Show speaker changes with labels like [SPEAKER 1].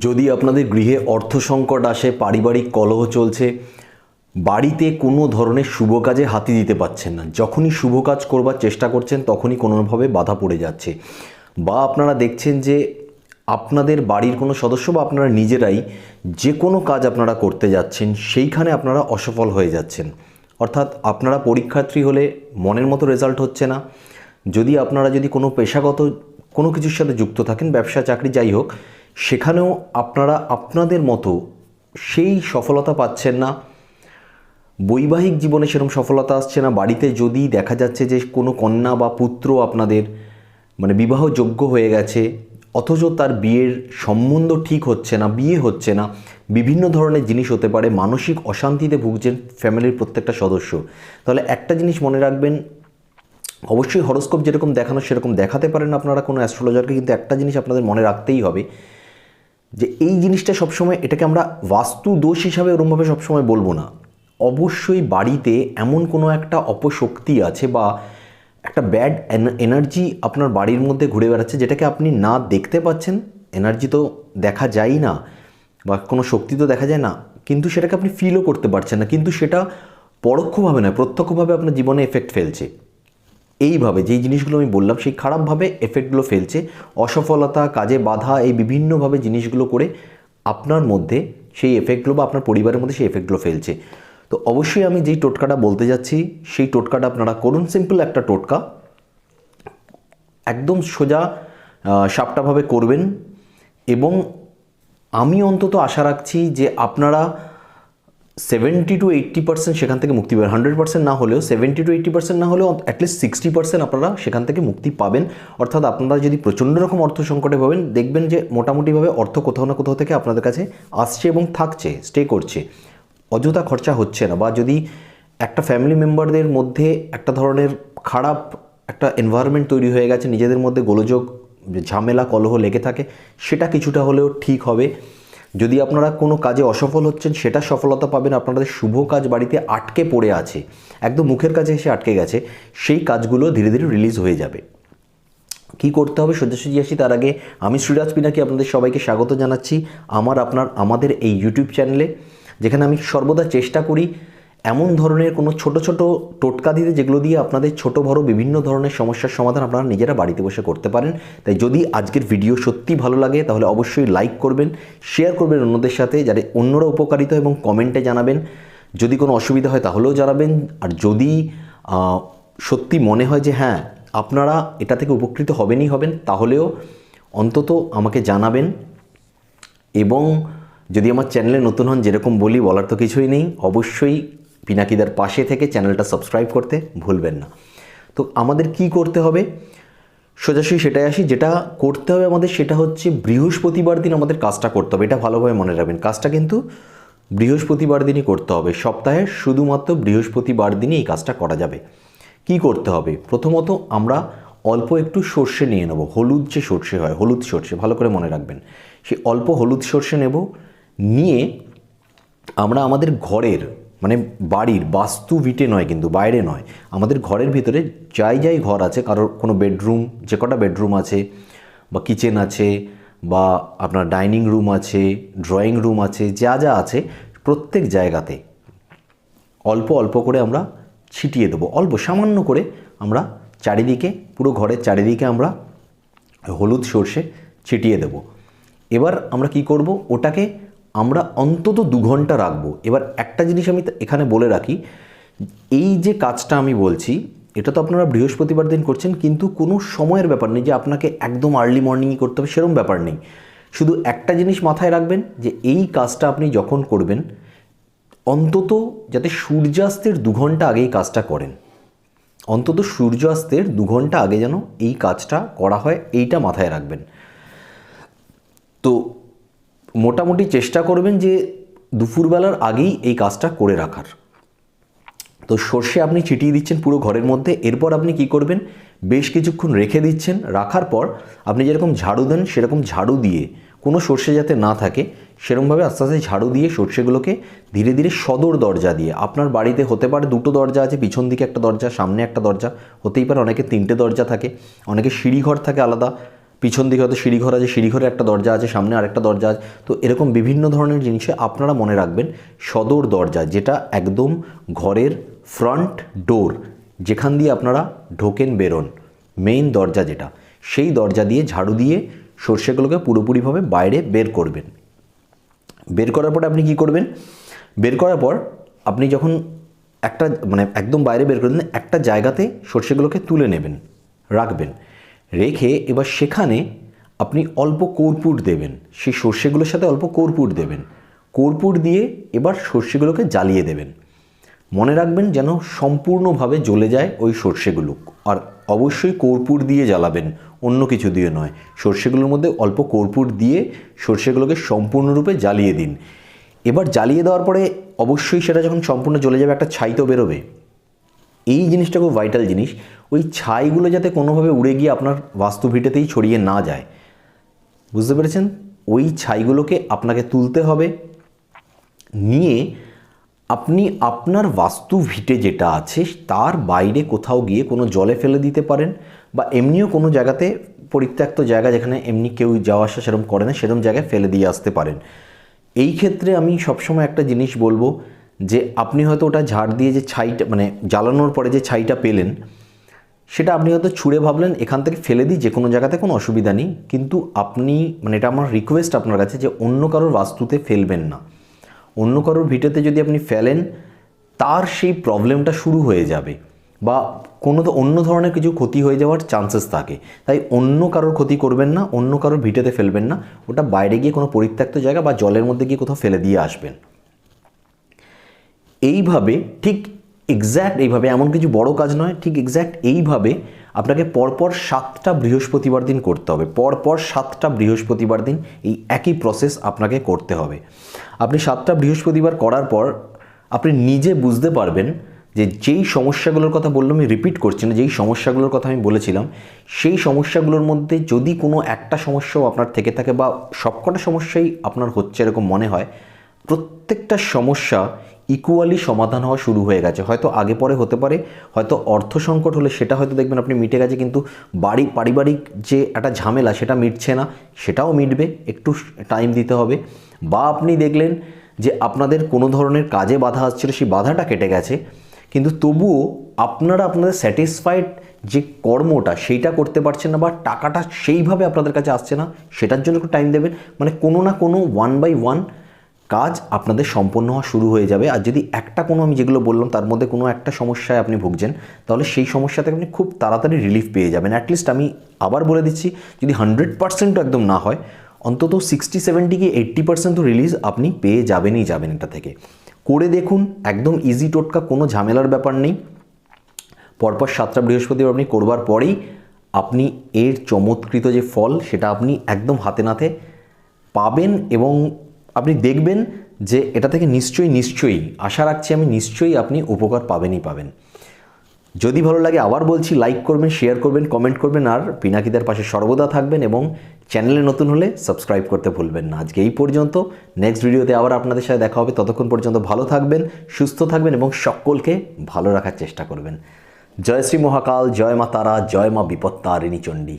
[SPEAKER 1] যদি আপনাদের গৃহে অর্থ সংকট আসে, পারিবারিক কলহ চলছে, বাড়িতে কোনো ধরনের শুভ কাজে হাতি দিতে পারছেন না। যখনই শুভ কাজ করবার চেষ্টা করছেন, তখনই কোনোভাবে বাধা পড়ে যাচ্ছে। বা আপনারা দেখছেন যে আপনাদের বাড়ির কোনো সদস্য বা আপনারা নিজেরাই যে কোনো কাজ আপনারা করতে যাচ্ছেন, সেইখানে আপনারা অসফল হয়ে যাচ্ছেন। অর্থাৎ আপনারা পরীক্ষার্থী হলে মনের মতো রেজাল্ট হচ্ছে না। যদি আপনারা যদি কোনো পেশাগত কোনো কিছুর সাথে যুক্ত থাকেন, ব্যবসা, চাকরি, যাই হোক সেখানেও আপনারা আপনাদের মতো সেই সফলতা পাচ্ছেন না। বৈবাহিক জীবনে সেরকম সফলতা আসছে না। বাড়িতে যদি দেখা যাচ্ছে যে কোনো কন্যা বা পুত্র আপনাদের মানে বিবাহযোগ্য হয়ে গেছে, অথচ তার বিয়ের সম্বন্ধ ঠিক হচ্ছে না, বিয়ে হচ্ছে না, বিভিন্ন ধরনের জিনিস হতে পারে, মানসিক অশান্তিতে ভুগছেন ফ্যামিলির প্রত্যেকটা সদস্য। তাহলে একটা জিনিস মনে রাখবেন, অবশ্যই হরস্কোপ যেরকম দেখানো সেরকম দেখাতে পারেন আপনারা কোনো অ্যাস্ট্রোলজারকে, কিন্তু একটা জিনিস আপনাদের মনে রাখতেই হবে যে এই জিনিসটা সবসময় এটাকে আমরা বাস্তু দোষ হিসাবে ওরমভাবে সবসময় বলব না। অবশ্যই বাড়িতে এমন কোনো একটা অপশক্তি আছে বা একটা ব্যাড এনার্জি আপনার বাড়ির মধ্যে ঘুরে বেড়াচ্ছে যেটাকে আপনি না দেখতে পাচ্ছেন। এনার্জি তো দেখা যায় না বা কোনো শক্তি তো দেখা যায় না। কিন্তু সেটাকে আপনি ফিলও করতে পারছেন না। কিন্তু সেটা পরোক্ষভাবে নয়, প্রত্যক্ষভাবে আপনার জীবনে এফেক্ট ফেলছে। এইভাবে যেই জিনিসগুলো আমি বললাম, সেই খারাপভাবে এফেক্টগুলো ফেলছে, অসফলতা, কাজে বাধা, এই বিভিন্নভাবে জিনিসগুলো করে আপনার মধ্যে সেই এফেক্টগুলো বা আপনার পরিবারের মধ্যে সেই এফেক্টগুলো ফেলছে। তো অবশ্যই আমি যেই টোটকাটা বলতে যাচ্ছি, সেই টোটকাটা আপনারা করুন। সিম্পল একটা টোটকা। একদম সোজা সাপটাভাবে করবেন এবং আমি অন্তত আশা রাখছি যে আপনারা সেভেন্টি টু এইট্টি পার্সেন্ট সেখান থেকে মুক্তি পাবেন। হান্ড্রেড পার্সেন্ট না হলেও সেভেন্টি টু এইট্টি পার্সেন্ট না হলেও অ্যাটলিস্ট সিক্সটি পার্সেন্ট আপনারা সেখান থেকে মুক্তি পাবেন। অর্থাৎ আপনারা যদি প্রচণ্ড রকম অর্থ সংকটে পাবেন দেখবেন যে মোটামুটিভাবে অর্থ কোথাও না কোথাও থেকে আপনাদের কাছে আসছে এবং থাকছে স্টে করছে। অযথা খরচা হচ্ছে না বা যদি একটা ফ্যামিলি মেম্বারদের মধ্যে একটা ধরনের খারাপ একটা এনভায়রনমেন্ট তৈরি হয়ে গেছে, নিজেদের মধ্যে গোলযোগ, ঝামেলা, কলহ লেগে থাকে, সেটা কিছুটা হলেও ঠিক হবে। যদি আপনারা কোনো কাজে অসফল হচ্ছেন, সেটা সফলতা পাবেন আপনাদের শুভ কাজ বাড়িতে আটকে পড়ে আছে। একদম মুখের কাছে এসে আটকে গেছে, সেই কাজগুলো ধীরে ধীরে রিলিজ হয়ে যাবে। কি করতে হবে? সোজাসুজি আসি, তার আগে আমি শ্রীরাজ পিনাকি আপনাদের সবাইকে স্বাগত জানাচ্ছি আমার আপনার, আমাদের এই ইউটিউব চ্যানেলে যেখানে আমি সর্বদা চেষ্টা করি এমন ধরনের কোনো ছোট ছোট টোটকা দিতে যেগুলো দিয়ে আপনাদের ছোট বড় বিভিন্ন ধরনের সমস্যার সমাধান আপনারা নিজেরা বাড়িতে বসে করতে পারেন। তাই যদি আজকের ভিডিও সত্যি ভালো লাগে, তাহলে অবশ্যই লাইক করবেন শেয়ার করবেন অন্যদের সাথে, যাতে অন্যরা উপকারিত এবং কমেন্টে জানাবেন। যদি কোনো অসুবিধা হয়, তাহলেও জানাবেন। আর যদি সত্যি মনে হয় যে হ্যাঁ আপনারা এটা থেকে উপকৃত হবেনই হবেন, তাহলেও অন্তত আমাকে জানাবেন। এবং যদি আমার চ্যানেলে নতুন হন, যেরকম বলি, বলার তো কিছুই নেই। অবশ্যই পিনাকিদার পাশে থেকে চ্যানেলটা সাবস্ক্রাইব করতে ভুলবেন না। তো আমাদের কি করতে হবে? সোজাসুজি সেটাই আসি, যেটা করতে হবে আমাদের সেটা হচ্ছে বৃহস্পতিবার দিন আমাদের কাজটা করতে হবে, এটা ভালোভাবে মনে রাখবেন। কাজটা কিন্তু বৃহস্পতিবার দিনই করতে হবে, সপ্তাহে শুধুমাত্র বৃহস্পতিবার দিনই এই কাজটা করা যাবে। কি করতে হবে? প্রথমত আমরা অল্প একটু সর্ষে নিয়ে নেব, হলুদ যে সর্ষে হয়, হলুদ সর্ষে, ভালো করে মনে রাখবেন। সেই অল্প হলুদ সর্ষে নেব, নিয়ে আমরা আমাদের ঘরের মানে বাড়ির, বাস্তু ভিটে নয় কিন্তু, বাইরে নয়। আমাদের ঘরের ভিতরে যাই যাই ঘর আছে, কারোর কোনো বেডরুম, যে কটা বেডরুম আছে, বা কিচেন আছে, বা আপনার ডাইনিং রুম আছে, ড্রয়িং রুম আছে, যা যা আছে, প্রত্যেক জায়গাতে অল্প অল্প করে আমরা ছিটিয়ে দেবো। অল্প, সামান্য করে আমরা চারিদিকে, পুরো ঘরের চারিদিকে আমরা হলুদ সর্ষে ছিটিয়ে দেব। এবার আমরা কি করব? ওটাকে আমরা অন্তত দু ঘণ্টা রাখব। এবার একটা জিনিস আমি এখানে বলে রাখি, এই যে কাজটা আমি বলছি, এটা তো আপনারা বৃহস্পতিবার দিন করছেন, কিন্তু কোনো সময়ের ব্যাপার নেই যে আপনাকে একদম আর্লি মর্নিংই করতে হবে সেরকম ব্যাপার নেই। শুধু একটা জিনিস মাথায় রাখবেন যে এই কাজটা আপনি যখন করবেন, অন্তত যাতে সূর্যাস্তের দু ঘণ্টা আগেই কাজটা করেন। অন্তত সূর্যাস্তের দু ঘণ্টা আগে যেন এই কাজটা করা হয়, এইটা মাথায় রাখবেন। তো মোটামুটি চেষ্টা করবেন যে দুপুরবেলার আগেই এই কাজটা করে রাখার। তো সর্ষে আপনি ছিটিয়ে দিচ্ছেন পুরো ঘরের মধ্যে, এরপর আপনি কি করবেন? বেশ কিছুক্ষণ রেখে দিচ্ছেন, রাখার পর আপনি যেরকম ঝাড়ু দেন সেরকম ঝাড়ু দিয়ে কোনো সর্ষে যাতে না থাকে, সেরকমভাবে আস্তে আস্তে ঝাড়ু দিয়ে সর্ষেগুলোকে ধীরে ধীরে সদর দরজা দিয়ে। আপনার বাড়িতে হতে পারে দুটো দরজা আছে, পিছন দিকে একটা দরজা, সামনে একটা দরজা, হতেই পারে অনেকে তিনটে দরজা থাকে, অনেকে সিঁড়িঘর থাকে আলাদা পিছন দিকে হয়তো সিঁড়িঘর আছে সিঁড়িঘরে একটা দরজা আছে, সামনে আরেকটা দরজা আছে। তো এরকম বিভিন্ন ধরনের জিনিসে আপনারা মনে রাখবেন, সদর দরজা যেটা একদম ঘরের ফ্রন্ট ডোর যেখান দিয়ে আপনারা ঢোকেন বেরোন মেইন দরজা যেটা। সেই দরজা দিয়ে ঝাড়ু দিয়ে সর্ষেগুলোকে পুরোপুরিভাবে বাইরে বের করবেন। বের করার পরে আপনি কি করবেন? বের করার পর আপনি যখন একটা মানে একদম বাইরে বের করে দিন, একটা জায়গাতে সর্ষেগুলোকে তুলে নেবেন, রাখবেন। রেখে এবার সেখানে আপনি অল্প কর্পূর দেবেন। সেই সর্ষেগুলোর সাথে অল্প কর্পূর দেবেন। কর্পূর দিয়ে এবার সর্ষেগুলোকে জ্বালিয়ে দেবেন। মনে রাখবেন যেন সম্পূর্ণভাবে জ্বলে যায় ওই সর্ষেগুলো। আর অবশ্যই কর্পূর দিয়ে জ্বালাবেন, অন্য কিছু দিয়ে নয়। সর্ষেগুলোর মধ্যে অল্প কর্পূর দিয়ে সর্ষেগুলোকে সম্পূর্ণরূপে জ্বালিয়ে দিন। এবার জ্বালিয়ে দেওয়ার পরে অবশ্যই সেটা যখন সম্পূর্ণ জ্বলে যাবে, একটা ছাই তো বেরোবে। এই জিনিসটা খুব ভাইটাল জিনিস। ওই ছাইগুলো যাতে কোনোভাবে উড়ে গিয়ে আপনার বাস্তুভিটেতেই ছড়িয়ে না যায়। বুঝতে পেরেছেন? ওই ছাইগুলোকে আপনাকে তুলতে হবে। নিয়ে আপনি আপনার বাস্তু ভিটে যেটা আছে, তার বাইরে কোথাও গিয়ে কোনো জলে ফেলে দিতে পারেন বা এমনিও কোনো জায়গাতে পরিত্যক্ত জায়গা যেখানে এমনি কেউ যাওয়া আসা সেরকম করে না সেরকম জায়গায় ফেলে দিয়ে আসতে পারেন। এই ক্ষেত্রে আমি সবসময় একটা জিনিস বলব যে, আপনি হয়তো ওটা ঝাড় দিয়ে যে ছাইটা মানে জ্বালানোর পরে যে ছাইটা পেলেন সেটা আপনি হয়তো ছুঁড়ে ভাবলেন, এখান থেকে ফেলে দিই যে কোনো জায়গাতে কোনো অসুবিধা নেই। কিন্তু আপনি মানে এটা আমার রিকোয়েস্ট আপনার কাছে যে অন্য কারোর বাস্তুতে ফেলবেন না। অন্য কারোর ভিটেতে যদি আপনি ফেলেন, তার সেই প্রবলেমটা শুরু হয়ে যাবে। বা কোনো তো অন্য ধরনের কিছু ক্ষতি হয়ে যাওয়ার চান্সেস থাকে। তাই অন্য কারোর ক্ষতি করবেন না, অন্য কারোর ভিটেতে ফেলবেন না। ওটা বাইরে গিয়ে কোনো পরিত্যক্ত জায়গা বা জলের মধ্যে গিয়ে কোথাও ফেলে দিয়ে আসবেন। এইভাবে ঠিক এক্স্যাক্ট এইভাবে, এমন কিছু বড় কাজ নয়, ঠিক এক্স্যাক্ট এইভাবে আপনাকে পরপর সাতটা বৃহস্পতিবার দিন করতে হবে। পরপর সাতটা বৃহস্পতিবার দিন এই একই প্রসেস আপনাকে করতে হবে। আপনি সাতটা বৃহস্পতিবার করার পর আপনি নিজে বুঝতে পারবেন যে যেই সমস্যাগুলোর কথা বললাম, আমি রিপিট করছি না, যেই সমস্যাগুলোর কথা আমি বলেছিলাম, সেই সমস্যাগুলোর মধ্যে যদি কোনো একটা সমস্যাও আপনার থেকে থাকে বা সবকটা সমস্যাই আপনার হচ্ছে এরকম মনে হয়, প্রত্যেকটা সমস্যা ইকুয়ালি সমাধান হওয়া শুরু হয়ে গেছে। হয়তো আগে পরে হতে পারে, হয়তো অর্থ সংকট হলে সেটা হয়তো দেখবেন আপনি মিটে গেছে, কিন্তু বাড়ি, পারিবারিক যে একটা ঝামেলা, সেটা মিটছে না, সেটাও মিটবে, একটু টাইম দিতে হবে। বা আপনি দেখলেন যে আপনাদের কোনো ধরনের কাজে বাধা আসছিল, সেই বাধাটা কেটে গেছে, কিন্তু তবুও আপনারা আপনাদের স্যাটিসফাইড যে কর্মটা, সেইটা করতে পারছেন না বা টাকাটা সেইভাবে আপনাদের কাছে আসছে না, সেটার জন্য একটু টাইম দেবেন। মানে কোনো না কোনো ওয়ান বাই ওয়ান কাজ আপনাদের সম্পন্ন হওয়া শুরু হয়ে যাবে। আর যদি একটা কোনো আমি যেগুলো বললাম, তার মধ্যে কোনো একটা সমস্যায় আপনি ভুগছেন, তাহলে সেই সমস্যা থেকে আপনি খুব তাড়াতাড়ি রিলিফ পেয়ে যাবেন। অ্যাটলিস্ট আমি আবার বলে দিচ্ছি, যদি হান্ড্রেড পার্সেন্টও একদম না হয়, অন্তত সিক্সটি সেভেন্টি কি এইট্টি পার্সেন্ট তো রিলিজ আপনি পেয়ে যাবেনই যাবেন এটা থেকে। করে দেখুন, একদম ইজি টোটকা, কোনো ঝামেলার ব্যাপার নেই। পরপর সাতটা বৃহস্পতিবার আপনি করবার পরেই আপনি এর চমৎকৃত যে ফল, সেটা আপনি একদম হাতে নাতে পাবেন এবং আপনি দেখবেন যে এটা থেকে নিশ্চয়ই নিশ্চয়ই, আশা রাখছি আমি নিশ্চয়ই আপনি উপকার পাবেনই পাবেন। যদি ভালো লাগে আবার বলছি লাইক করবেন শেয়ার করবেন কমেন্ট করবেন, আর পিনাকিদের পাশে সর্বদা থাকবেন এবং চ্যানেলে নতুন হলে সাবস্ক্রাইব করতে ভুলবেন না। আজকে এই পর্যন্ত নেক্সট ভিডিওতে আবার আপনাদের সাথে দেখা হবে। ততক্ষণ পর্যন্ত ভালো থাকবেন, সুস্থ থাকবেন এবং সকলকে ভালো রাখার চেষ্টা করবেন। জয় শ্রী মহাকাল, জয় মা তারা, জয় মা বিপত্তারিণী চণ্ডী।